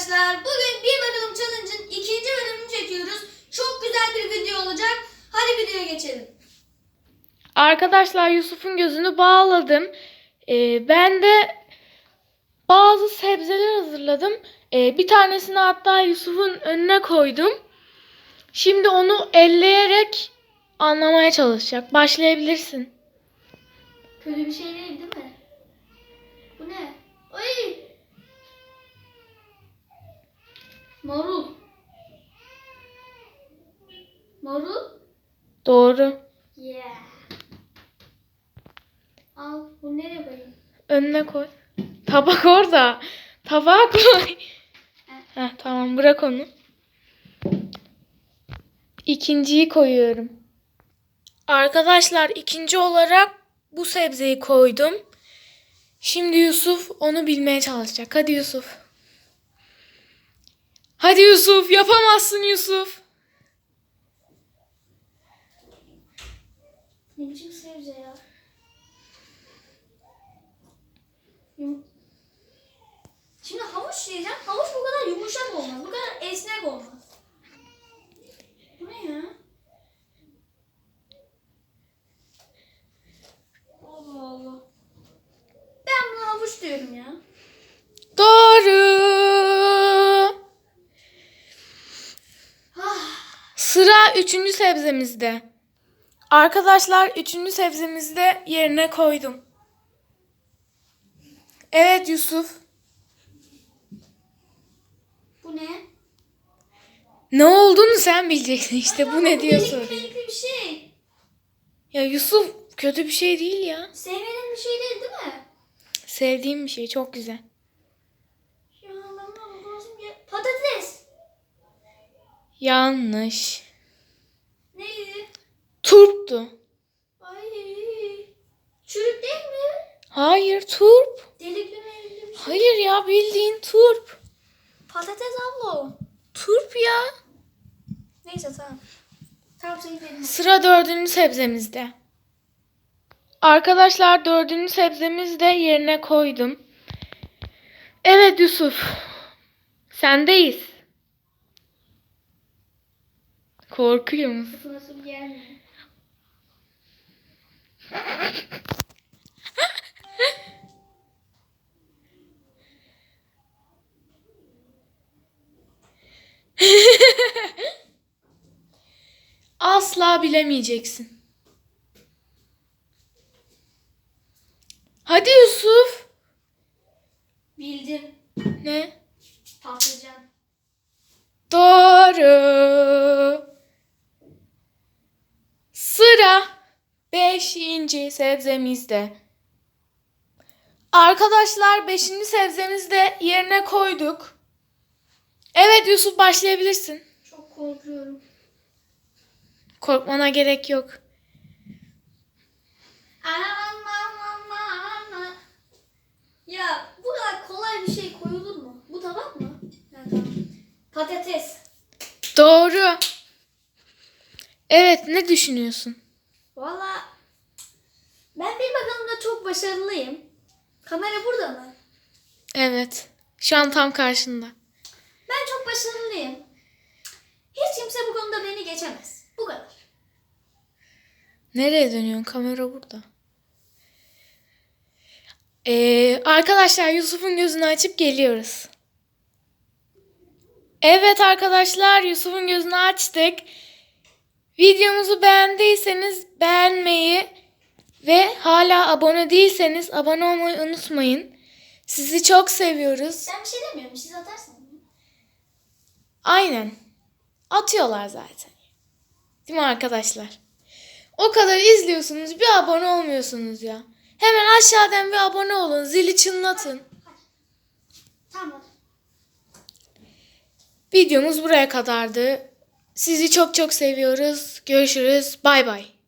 arkadaşlar. Bugün bir bakalım challenge'ın ikinci bölümünü çekiyoruz. Çok güzel bir video olacak. Hadi videoya geçelim. Arkadaşlar Yusuf'un gözünü bağladım. Ee, ben de bazı sebzeler hazırladım. Ee, bir tanesini hatta Yusuf'un önüne koydum. Şimdi onu elleyerek anlamaya çalışacak. Başlayabilirsin. Kötü bir şey değil değil mi? Bu ne? Ay! Marul. Marul? Doğru. Yeah. Al. Bu nereye koyayım? Önüne koy. Tabak orada. Tabağa koy. Heh, tamam bırak onu. İkinciyi koyuyorum. Arkadaşlar ikinci olarak bu sebzeyi koydum. Şimdi Yusuf onu bilmeye çalışacak. Hadi Yusuf. Hadi Yusuf yapamazsın Yusuf. Ne biçim sebze ya? Şimdi havuç diyeceğim. Havuç bu kadar yumuşak olmaz. Bu kadar esnek olmaz. Bu ne ya? Allah Allah. Ben buna havuç diyorum ya. Doğru. Ah, Sıra üçüncü sebzemizde. Arkadaşlar üçüncü sebzemizi de yerine koydum. Evet Yusuf. bu ne? Ne olduğunu sen bileceksin işte bu ne diye soruyor. delikli bir şey. Ya Yusuf kötü bir şey değil ya. Sevmediğin bir şey değil değil mi? Sevdiğim bir şey çok güzel. Ya ben bunu lazım ya. Patates. Yanlış. Turptu. Ay. Çürük değil mi? Hayır turp. Delikli melikli bir şey. Hayır ya bildiğin turp. Patates abla o. Turp ya. Neyse tamam. Tamam seni dedim. Sıra dördüncü sebzemizde. Arkadaşlar dördüncü sebzemizi de yerine koydum. Evet Yusuf. Sendeyiz. Korkuyor musun? Nasıl mi? Asla bilemeyeceksin. Hadi Yusuf. Bildim. Ne? Patlıcan. Doğru. Sıra beşinci sebzemizde. Arkadaşlar beşinci sebzemizi de yerine koyduk. Evet Yusuf başlayabilirsin. Çok korkuyorum. Korkmana gerek yok. Aman Ya bu kadar kolay bir şey koyulur mu? Bu tabak mı? Ha, tamam. Patates. Doğru. Evet ne düşünüyorsun? Valla ben bir bakalımda çok başarılıyım. Kamera burada mı? Evet. Şu an tam karşında. Ben çok başarılıyım. Hiç kimse bu konuda beni geçemez. Bu kadar. Nereye dönüyorsun? Kamera burada. Ee, arkadaşlar Yusuf'un gözünü açıp geliyoruz. Evet arkadaşlar Yusuf'un gözünü açtık. Videomuzu beğendiyseniz beğenmeyi ve hala abone değilseniz abone olmayı unutmayın. Sizi çok seviyoruz. Ben bir şey demiyorum. Siz atarsınız. Aynen. Atıyorlar zaten. Değil mi arkadaşlar? O kadar izliyorsunuz bir abone olmuyorsunuz ya. Hemen aşağıdan bir abone olun. Zili çınlatın. Tamam. Videomuz buraya kadardı. Sizi çok çok seviyoruz. Görüşürüz. Bay bay.